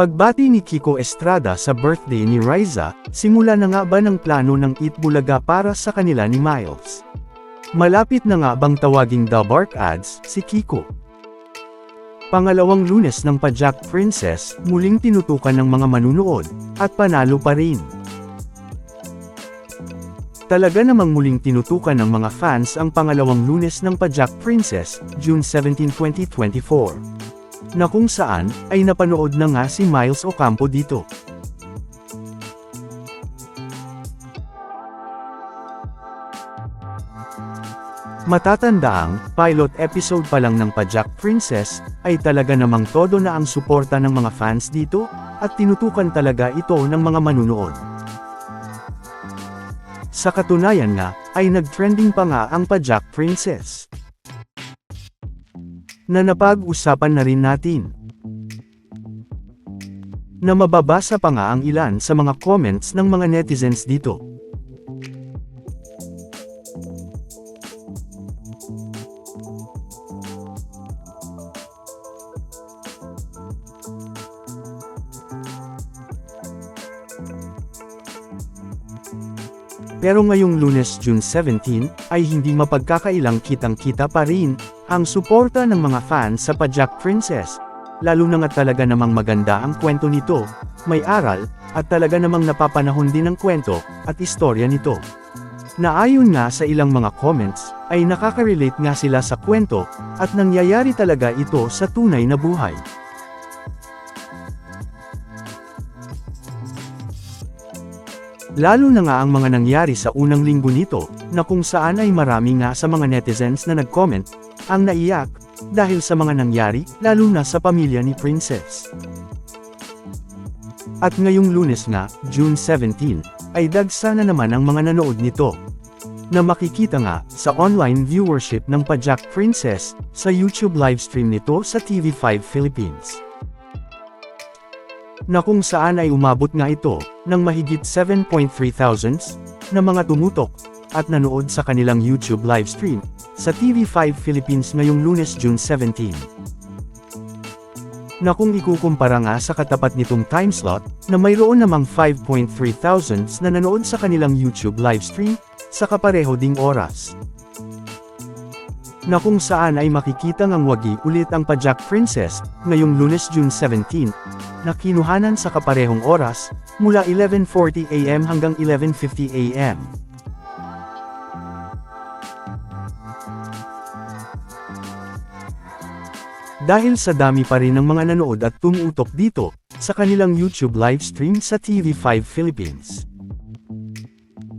Pagbati ni Kiko Estrada sa birthday ni Riza, simula na nga ba ng plano ng Eat Bulaga para sa kanila ni Miles? Malapit na nga bang tawaging The Bark Ads si Kiko? Pangalawang lunes ng Pajak Princess, muling tinutukan ng mga manunood, at panalo pa rin. Talaga namang muling tinutukan ng mga fans ang pangalawang lunes ng Pajak Princess, June 17, 2024. Na kung saan, ay napanood na nga si Miles Ocampo dito. Matatandaang, pilot episode pa lang ng Pajak Princess, ay talaga namang todo na ang suporta ng mga fans dito, at tinutukan talaga ito ng mga manunood. Sa katunayan nga, ay nag-trending pa nga ang Pajak Princess. Na napag-usapan na rin natin. Na mababasa pa nga ang ilan sa mga comments ng mga netizens dito. Pero ngayong lunes June 17, ay hindi mapagkakailang kitang-kita pa rin, ang suporta ng mga fans sa Pajak Princess. Lalo na nga talaga namang maganda ang kwento nito, may aral, at talaga namang napapanahon din ang kwento, at istorya nito. Naayon nga sa ilang mga comments, ay nakaka-relate nga sila sa kwento, at nangyayari talaga ito sa tunay na buhay. Lalo na nga ang mga nangyari sa unang linggo nito, na kung saan ay marami nga sa mga netizens na nag-comment, ang naiyak, dahil sa mga nangyari, lalo na sa pamilya ni Princess. At ngayong lunes nga, June 17, ay dagsa na naman ang mga nanood nito. Na makikita nga, sa online viewership ng Pajak Princess, sa YouTube livestream nito sa TV5 Philippines na kung saan ay umabot nga ito, ng mahigit 7.3 thousands, na mga tumutok, at nanood sa kanilang YouTube livestream, sa TV5 Philippines ngayong lunes June 17. Na kung ikukumpara nga sa katapat nitong timeslot, na mayroon namang 5.3 thousands na nanood sa kanilang YouTube livestream, sa kapareho ding oras. Na kung saan ay makikita ngang wagi ulit ang Pajak Princess, ngayong lunes June 17, na kinuhanan sa kaparehong oras, mula 11.40am hanggang 11.50am. Dahil sa dami pa rin ng mga nanood at tumutok dito, sa kanilang YouTube livestream sa TV5 Philippines.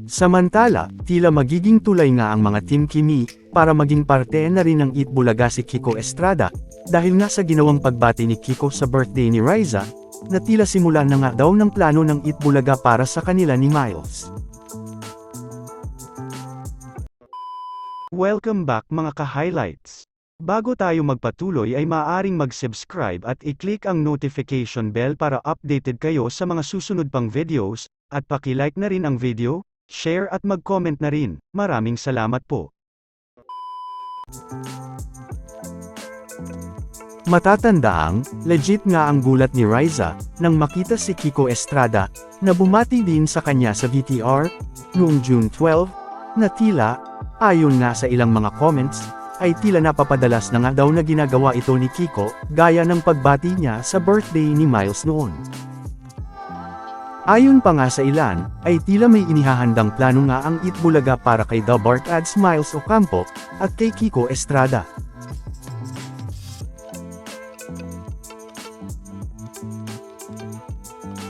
Samantala, tila magiging tulay nga ang mga Team Kimi, para maging parte na rin ng Eat Bulaga si Kiko Estrada, dahil nga sa ginawang pagbati ni Kiko sa birthday ni Riza, na tila simula na nga daw ng plano ng Eat Bulaga para sa kanila ni Miles. Welcome back mga ka-highlights. Bago tayo magpatuloy ay maaaring mag-subscribe at i-click ang notification bell para updated kayo sa mga susunod pang videos, at paki-like na rin ang video, share at mag-comment na rin. Maraming salamat po. Matatandaang, legit nga ang gulat ni Riza, nang makita si Kiko Estrada, na bumati din sa kanya sa VTR, noong June 12, na tila, ayon nga sa ilang mga comments, ay tila napapadalas na nga daw na ginagawa ito ni Kiko, gaya ng pagbati niya sa birthday ni Miles noon. Ayon pa nga sa ilan, ay tila may inihahandang plano nga ang Eat Bulaga para kay The Bark Ads Miles Ocampo, at kay Kiko Estrada.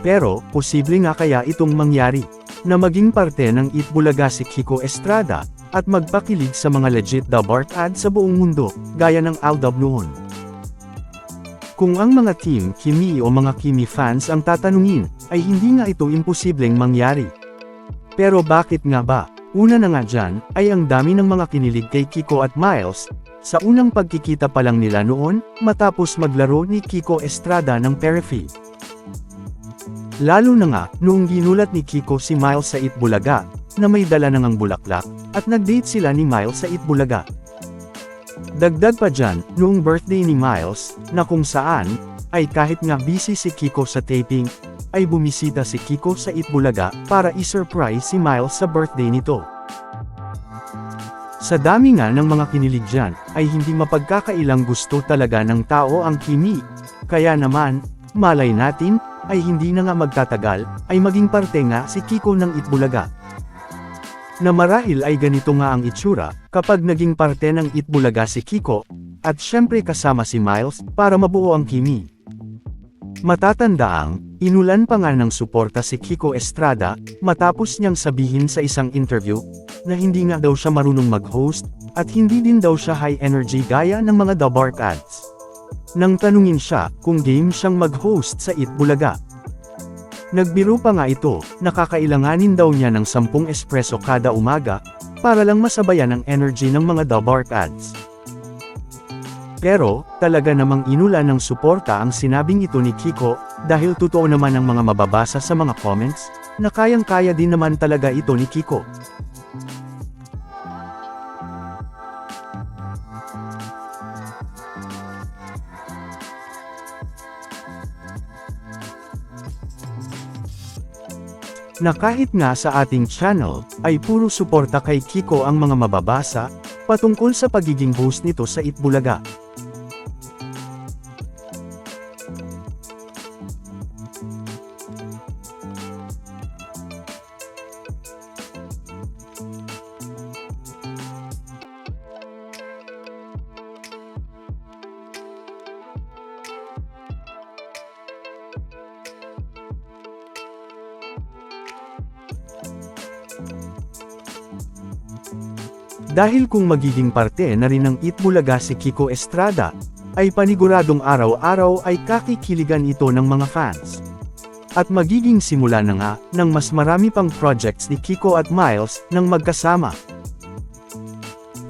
Pero, posible nga kaya itong mangyari, na maging parte ng Eat Bulaga si Kiko Estrada, at magpakilig sa mga legit The Bark ad sa buong mundo, gaya ng Aldab noon. Kung ang mga team Kimi o mga Kimi fans ang tatanungin, ay hindi nga ito imposibleng mangyari. Pero bakit nga ba? Una na nga dyan, ay ang dami ng mga kinilig kay Kiko at Miles, sa unang pagkikita pa lang nila noon, matapos maglaro ni Kiko Estrada ng Perifi. Lalo na nga, noong ginulat ni Kiko si Miles sa Itbulaga, na may dala na ngang bulaklak, at nag-date sila ni Miles sa Itbulaga. Dagdag pa dyan, noong birthday ni Miles, na kung saan, ay kahit nga busy si Kiko sa taping, ay bumisita si Kiko sa Itbulaga para i-surprise si Miles sa birthday nito. Sa dami nga ng mga kinilig dyan, ay hindi mapagkakailang gusto talaga ng tao ang Kimi. Kaya naman, malay natin, ay hindi na nga magtatagal, ay maging parte nga si Kiko ng Itbulaga. Na marahil ay ganito nga ang itsura, kapag naging parte ng Itbulaga si Kiko, at syempre kasama si Miles, para mabuo ang Kimi. Matatandaang, inulan pa nga ng suporta si Kiko Estrada, matapos niyang sabihin sa isang interview, na hindi nga daw siya marunong mag-host, at hindi din daw siya high energy gaya ng mga The Bark ads. Nang tanungin siya, kung game siyang mag-host sa It Bulaga. Nagbiro pa nga ito, nakakailanganin daw niya ng 10 espresso kada umaga, para lang masabayan ang energy ng mga The Bark ads. Pero, talaga namang inula ng suporta ang sinabing ito ni Kiko, dahil totoo naman ang mga mababasa sa mga comments, na kayang-kaya din naman talaga ito ni Kiko. Na kahit nga sa ating channel, ay puro suporta kay Kiko ang mga mababasa, patungkol sa pagiging host nito sa Itbulaga. Dahil kung magiging parte na rin ng Itbulaga si Kiko Estrada, ay paniguradong araw-araw ay kakikiligan ito ng mga fans. At magiging simula na nga, ng mas marami pang projects ni Kiko at Miles, nang magkasama.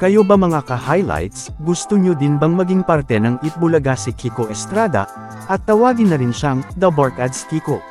Kayo ba mga ka-highlights, gusto nyo din bang maging parte ng Itbulaga si Kiko Estrada, at tawagin na rin siyang, The Borkads Kiko?